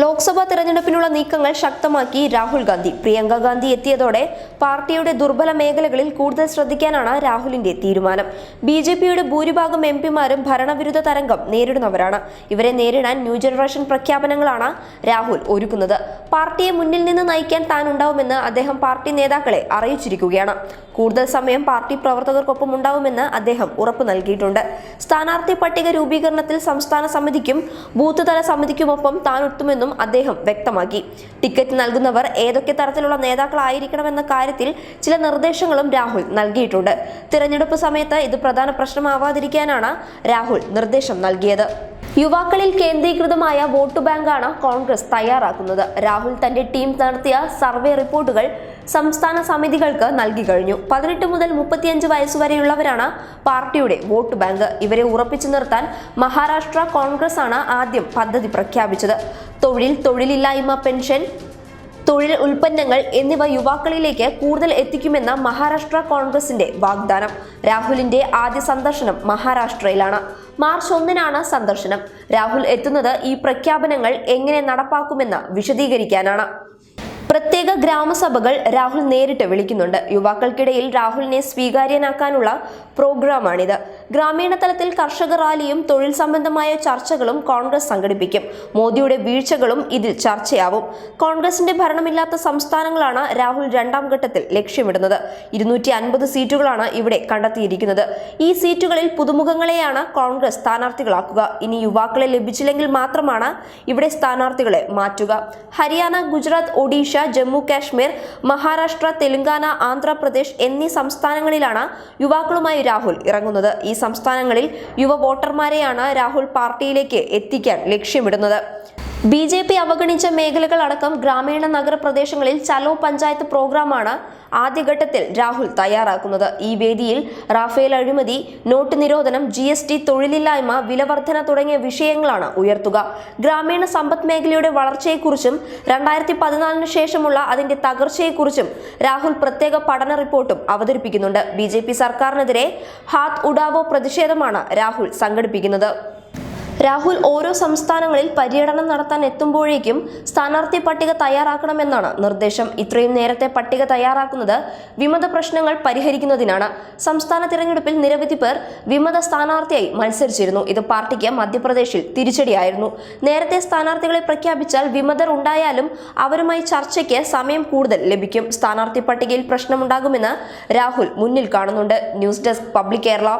ലോക്സഭാ തെരഞ്ഞെടുപ്പിനുള്ള നീക്കങ്ങൾ ശക്തമാക്കി രാഹുൽ ഗാന്ധി. പ്രിയങ്ക ഗാന്ധി എത്തിയതോടെ പാർട്ടിയുടെ ദുർബല മേഖലകളിൽ കൂടുതൽ ശ്രദ്ധിക്കാനാണ് രാഹുലിന്റെ തീരുമാനം. ബി ജെ പിയുടെ ഭൂരിഭാഗം എം പിമാരും ഭരണവിരുദ്ധ തരംഗം നേരിടുന്നവരാണ്. ഇവരെ നേരിടാൻ ന്യൂ ജനറേഷൻ പ്രഖ്യാപനങ്ങളാണ് രാഹുൽ ഒരുക്കുന്നത്. പാർട്ടിയെ മുന്നിൽ നിന്ന് നയിക്കാൻ താൻ ഉണ്ടാവുമെന്ന് അദ്ദേഹം പാർട്ടി നേതാക്കളെ അറിയിച്ചിരിക്കുകയാണ്. കൂടുതൽ സമയം പാർട്ടി പ്രവർത്തകർക്കൊപ്പം ഉണ്ടാവുമെന്ന് അദ്ദേഹം ഉറപ്പു നൽകിയിട്ടുണ്ട്. സ്ഥാനാർത്ഥി പട്ടിക രൂപീകരണത്തിൽ സംസ്ഥാന സമിതിക്കും ബൂത്ത് തല സമിതിക്കുമൊപ്പം താൻ എത്തുമെന്നും അദ്ദേഹം വ്യക്തമാക്കി. ടിക്കറ്റ് നൽകുന്നവർ ഏതൊക്കെ തരത്തിലുള്ള നേതാക്കളായിരിക്കണമെന്ന കാര്യത്തിൽ ചില നിർദ്ദേശങ്ങളും രാഹുൽ നൽകിയിട്ടുണ്ട്. തിരഞ്ഞെടുപ്പ് സമയത്ത് ഇത് പ്രധാന പ്രശ്നമാവാതിരിക്കാനാണ് രാഹുൽ നിർദ്ദേശം നൽകിയത്. യുവാക്കളിൽ കേന്ദ്രീകൃതമായ വോട്ട് ബാങ്കാണ് കോൺഗ്രസ് തയ്യാറാക്കുന്നത്. രാഹുൽ തന്റെ ടീം നടത്തിയ സർവേ റിപ്പോർട്ടുകൾ സംസ്ഥാന സമിതികൾക്ക് നൽകി കഴിഞ്ഞു. പതിനെട്ട് മുതൽ മുപ്പത്തിയഞ്ച് വയസ്സുവരെയുള്ളവരാണ് പാർട്ടിയുടെ വോട്ട് ബാങ്ക്. ഇവരെ ഉറപ്പിച്ചു നിർത്താൻ മഹാരാഷ്ട്ര കോൺഗ്രസ് ആണ് ആദ്യം പദ്ധതി പ്രഖ്യാപിച്ചത്. തൊഴിൽ തൊഴിലില്ലായ്മ പെൻഷൻ തൊഴിൽ ഉൽപ്പന്നങ്ങൾ എന്നിവ യുവാക്കളിലേക്ക് കൂടുതൽ എത്തിക്കുമെന്ന മഹാരാഷ്ട്ര കോൺഗ്രസിന്റെ വാഗ്ദാനം. രാഹുലിന്റെ ആദ്യ സന്ദർശനം മഹാരാഷ്ട്രയിലാണ്. മാർച്ച് ഒന്നിനാണ് സന്ദർശനം. രാഹുൽ എത്തുന്നത് ഈ പ്രഖ്യാപനങ്ങൾ എങ്ങനെ നടപ്പാക്കുമെന്ന് വിശദീകരിക്കാനാണ്. പ്രത്യേക ഗ്രാമസഭകൾ രാഹുൽ നേരിട്ട് വിളിക്കുന്നുണ്ട്. യുവാക്കൾക്കിടയിൽ രാഹുലിനെ സ്വീകാര്യനാക്കാനുള്ള പ്രോഗ്രാമാണിത്. ഗ്രാമീണ തലത്തിൽ കർഷക റാലിയും തൊഴിൽ സംബന്ധമായ ചർച്ചകളും കോൺഗ്രസ് സംഘടിപ്പിക്കും. മോദിയുടെ വീഴ്ചകളും ഇതിൽ ചർച്ചയാവും. കോൺഗ്രസിന്റെ ഭരണമില്ലാത്ത സംസ്ഥാനങ്ങളാണ് രാഹുൽ രണ്ടാം ഘട്ടത്തിൽ ലക്ഷ്യമിടുന്നത്. ഇരുന്നൂറ്റി അൻപത് സീറ്റുകളാണ് ഇവിടെ കണ്ടെത്തിയിരിക്കുന്നത്. ഈ സീറ്റുകളിൽ പുതുമുഖങ്ങളെയാണ് കോൺഗ്രസ് സ്ഥാനാർത്ഥികളാക്കുക. ഇനി യുവാക്കളെ ലഭിച്ചില്ലെങ്കിൽ മാത്രമാണ് ഇവിടെ സ്ഥാനാർത്ഥികളെ മാറ്റുക. ഹരിയാന ഗുജറാത്ത് ഒഡീഷ ജമ്മു കാശ്മീർ മഹാരാഷ്ട്ര തെലുങ്കാന ആന്ധ്രാപ്രദേശ് എന്നീ സംസ്ഥാനങ്ങളിലാണ് യുവാക്കളുമായി രാഹുൽ ഇറങ്ങുന്നത്. ഈ സംസ്ഥാനങ്ങളിൽ യുവ വോട്ടർമാരെയാണ് രാഹുൽ പാർട്ടിയിലേക്ക് എത്തിക്കാൻ ലക്ഷ്യമിടുന്നത്. ബി ജെ പി അവഗണിച്ച മേഖലകളടക്കം ഗ്രാമീണ നഗരപ്രദേശങ്ങളിൽ ചലോ പഞ്ചായത്ത് പ്രോഗ്രാമാണ് ആദ്യഘട്ടത്തിൽ രാഹുൽ തയ്യാറാക്കുന്നത്. ഈ വേദിയിൽ റാഫേൽ അഴിമതി നോട്ട് നിരോധനം ജി എസ് ടി തൊഴിലില്ലായ്മ വിലവർധന തുടങ്ങിയ വിഷയങ്ങളാണ് ഉയർത്തുക. ഗ്രാമീണ സമ്പദ് മേഖലയുടെ വളർച്ചയെക്കുറിച്ചും രണ്ടായിരത്തി പതിനാലിന് ശേഷമുള്ള അതിന്റെ തകർച്ചയെക്കുറിച്ചും രാഹുൽ പ്രത്യേക പഠന റിപ്പോർട്ടും അവതരിപ്പിക്കുന്നുണ്ട്. ബി സർക്കാരിനെതിരെ ഹാത്ത് ഉഡാവോ പ്രതിഷേധമാണ് രാഹുൽ സംഘടിപ്പിക്കുന്നത്. രാഹുൽ ഓരോ സംസ്ഥാനങ്ങളിൽ പര്യടനം നടത്താൻ എത്തുമ്പോഴേക്കും സ്ഥാനാർത്ഥി പട്ടിക തയ്യാറാക്കണമെന്നാണ് നിർദ്ദേശം. ഇത്രയും നേരത്തെ പട്ടിക തയ്യാറാക്കുന്നത് വിമത പ്രശ്നങ്ങൾ പരിഹരിക്കുന്നതിനാണ്. സംസ്ഥാന തിരഞ്ഞെടുപ്പിൽ നിരവധി പേർ വിമത സ്ഥാനാർത്ഥിയായി മത്സരിച്ചിരുന്നു. ഇത് പാർട്ടിക്ക് മധ്യപ്രദേശിൽ തിരിച്ചടിയായിരുന്നു. നേരത്തെ സ്ഥാനാർത്ഥികളെ പ്രഖ്യാപിച്ചാൽ വിമതർ ഉണ്ടായാലും അവരുമായി ചർച്ചയ്ക്ക് സമയം കൂടുതൽ ലഭിക്കും. സ്ഥാനാർത്ഥി പട്ടികയിൽ പ്രശ്നമുണ്ടാകുമെന്ന് രാഹുൽ മുന്നിൽ കാണുന്നുണ്ട്. News desk public Kerala.